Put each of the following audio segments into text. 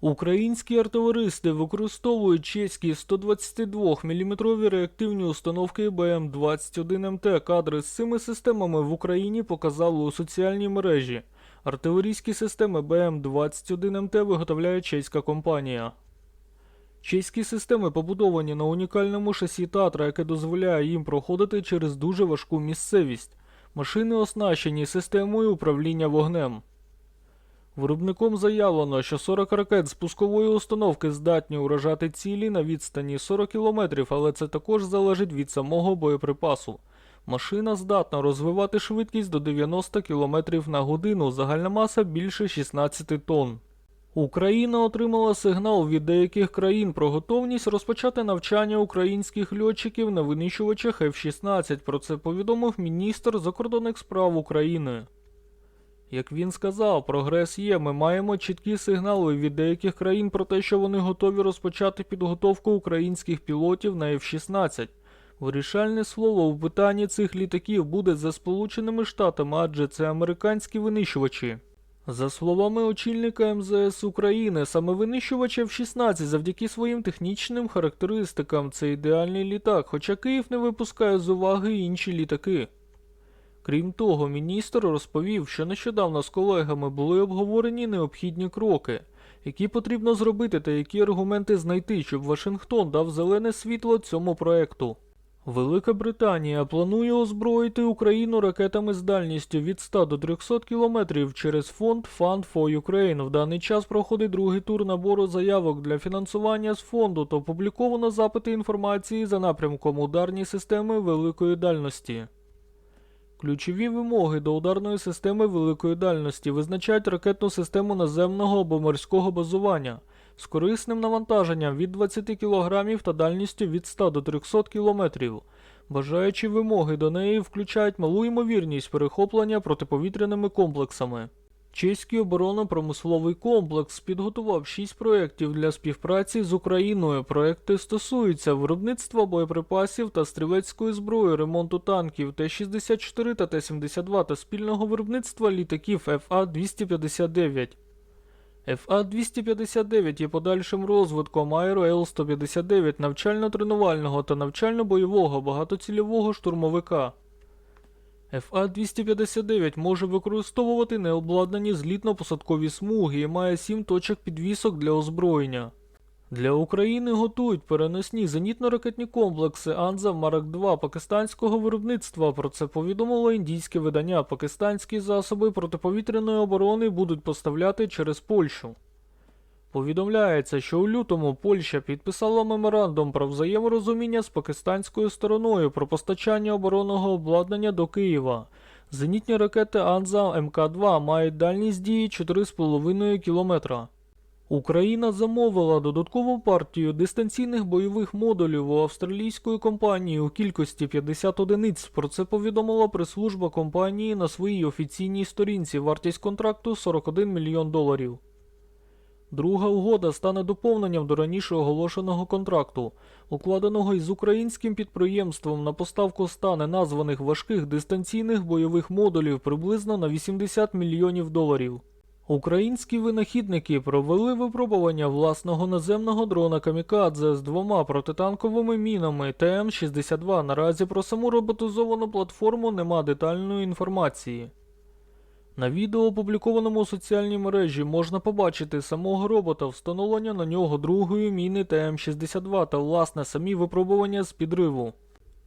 Українські артилеристи використовують чеські 122 мм реактивні установки БМ-21МТ. Кадри з цими системами в Україні показали у соціальній мережі. Артилерійські системи БМ-21МТ виготовляє чеська компанія. Чеські системи побудовані на унікальному шасі Татра, яке дозволяє їм проходити через дуже важку місцевість. Машини оснащені системою управління вогнем. Виробником заявлено, що 40 ракет з пускової установки здатні уражати цілі на відстані 40 км, але це також залежить від самого боєприпасу. Машина здатна розвивати швидкість до 90 км на годину, загальна маса більше 16 тонн. Україна отримала сигнал від деяких країн про готовність розпочати навчання українських льотчиків на винищувачах F-16. Про це повідомив міністр закордонних справ України. Як він сказав, прогрес є. Ми маємо чіткі сигнали від деяких країн про те, що вони готові розпочати підготовку українських пілотів на F-16. Вирішальне слово у питанні цих літаків буде за Сполученими Штатами, адже це американські винищувачі. За словами очільника МЗС України, саме винищувач F-16 завдяки своїм технічним характеристикам це ідеальний літак, хоча Київ не випускає з уваги інші літаки. Крім того, міністр розповів, що нещодавно з колегами були обговорені необхідні кроки, які потрібно зробити та які аргументи знайти, щоб Вашингтон дав зелене світло цьому проекту. Велика Британія планує озброїти Україну ракетами з дальністю від 100 до 300 кілометрів через фонд Fund for Ukraine. В даний час проходить другий тур набору заявок для фінансування з фонду та опубліковано запити інформації за напрямком ударні системи великої дальності. Ключові вимоги до ударної системи великої дальності визначають ракетну систему наземного або морського базування з корисним навантаженням від 20 кг та дальністю від 100 до 300 км. Бажаючі вимоги до неї включають малу ймовірність перехоплення протиповітряними комплексами. Чеський оборонно-промисловий комплекс підготував 6 проєктів для співпраці з Україною. Проекти стосуються виробництва боєприпасів та стрілецької зброї, ремонту танків Т-64 та Т-72 та спільного виробництва літаків ФА-259. ФА-259 є подальшим розвитком Аеро Л-159 навчально-тренувального та навчально-бойового багатоцільового штурмовика. ФА-259 може використовувати необладнані злітно-посадкові смуги і має 7 точок підвісок для озброєння. Для України готують переносні зенітно-ракетні комплекси Анза Марак 2 пакистанського виробництва. Про це повідомило індійське видання. Пакистанські засоби протиповітряної оборони будуть поставляти через Польщу. Повідомляється, що у лютому Польща підписала меморандум про взаєморозуміння з пакистанською стороною про постачання оборонного обладнання до Києва. Зенітні ракети Анза МК-2 мають дальність дії 4,5 кілометра. Україна замовила додаткову партію дистанційних бойових модулів у австралійської компанії у кількості 50 одиниць. Про це повідомила прес-служба компанії на своїй офіційній сторінці. Вартість контракту 41 мільйон доларів. Друга угода стане доповненням до раніше оголошеного контракту, укладеного із українським підприємством на поставку 100 неназваних важких дистанційних бойових модулів приблизно на 80 мільйонів доларів. Українські винахідники провели випробування власного наземного дрона Камікадзе з двома протитанковими мінами ТМ-62. Наразі про саму роботизовану платформу нема детальної інформації. На відео, опублікованому у соціальній мережі, можна побачити самого робота, встановлення на нього другої міни ТМ-62 та власне самі випробування з підриву.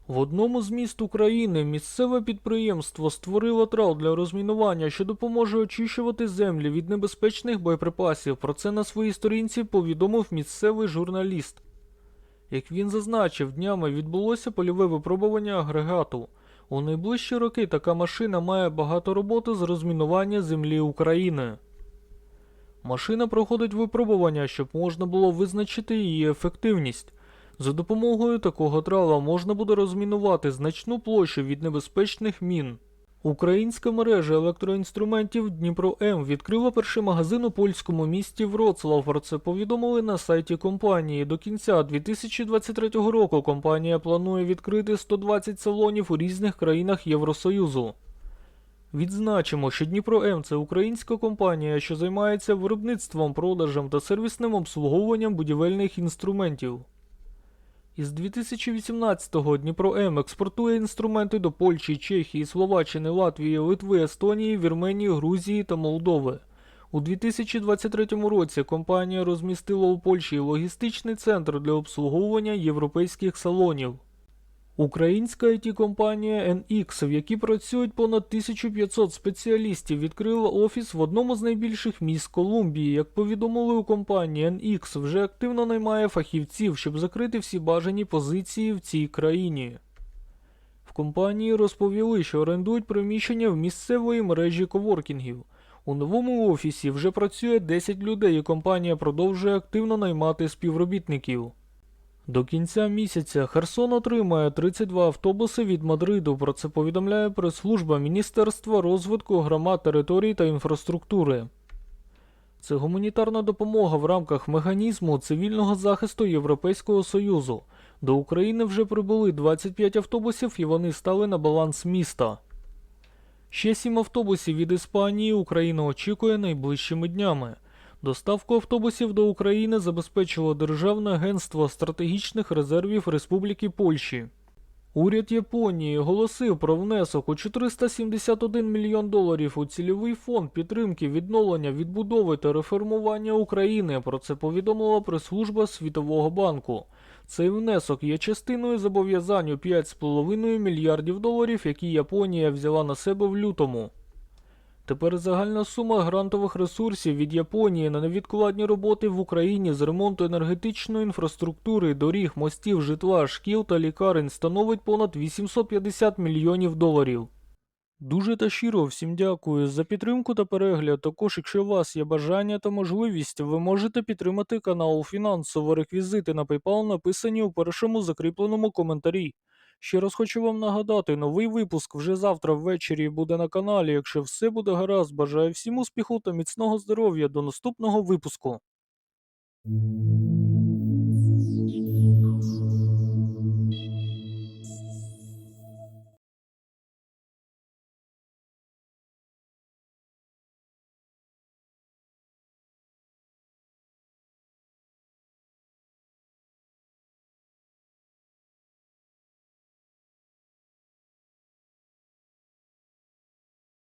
В одному з міст України місцеве підприємство створило трал для розмінування, що допоможе очищувати землі від небезпечних боєприпасів. Про це на своїй сторінці повідомив місцевий журналіст. Як він зазначив, днями відбулося польове випробування агрегату. У найближчі роки така машина має багато роботи з розмінування землі України. Машина проходить випробування, щоб можна було визначити її ефективність. За допомогою такого трала можна буде розмінувати значну площу від небезпечних мін. Українська мережа електроінструментів Дніпро М відкрила перший магазин у польському місті Вроцлав. Про це повідомили на сайті компанії. До кінця 2023 року компанія планує відкрити 120 салонів у різних країнах Євросоюзу. Відзначимо, що Дніпро М це українська компанія, що займається виробництвом, продажем та сервісним обслуговуванням будівельних інструментів. Із 2018-го Дніпро М експортує інструменти до Польщі, Чехії, Словаччини, Латвії, Литви, Естонії, Вірменії, Грузії та Молдови. У 2023 році компанія розмістила у Польщі логістичний центр для обслуговування європейських салонів. Українська it компанія NX, в якій працюють понад 1500 спеціалістів, відкрила офіс в одному з найбільших міст Колумбії. Як повідомили у компанії NX, вже активно наймає фахівців, щоб закрити всі бажані позиції в цій країні. В компанії розповіли, що орендують приміщення в місцевої мережі коворкінгів. У новому офісі вже працює 10 людей, і компанія продовжує активно наймати співробітників. До кінця місяця Херсон отримає 32 автобуси від Мадриду. Про це повідомляє прес-служба Міністерства розвитку громад, територій та інфраструктури. Це гуманітарна допомога в рамках механізму цивільного захисту Європейського Союзу. До України вже прибули 25 автобусів і вони стали на баланс міста. Ще сім автобусів від Іспанії Україна очікує найближчими днями. Доставку автобусів до України забезпечило Державне агентство стратегічних резервів Республіки Польщі. Уряд Японії оголосив про внесок у 471 мільйон доларів у цільовий фонд підтримки відновлення, відбудови та реформування України. Про це повідомила прес-служба Світового банку. Цей внесок є частиною зобов'язань у 5,5 мільярдів доларів, які Японія взяла на себе в лютому. Тепер загальна сума грантових ресурсів від Японії на невідкладні роботи в Україні з ремонту енергетичної інфраструктури, доріг, мостів, житла, шкіл та лікарень становить понад 850 мільйонів доларів. Дуже та щиро всім дякую за підтримку та перегляд. Також, якщо у вас є бажання та можливість, ви можете підтримати канал фінансово. Реквізити на PayPal написані у першому закріпленому коментарі. Ще раз хочу вам нагадати, новий випуск вже завтра ввечері буде на каналі. Якщо все буде гаразд, бажаю всім успіху та міцного здоров'я до наступного випуску.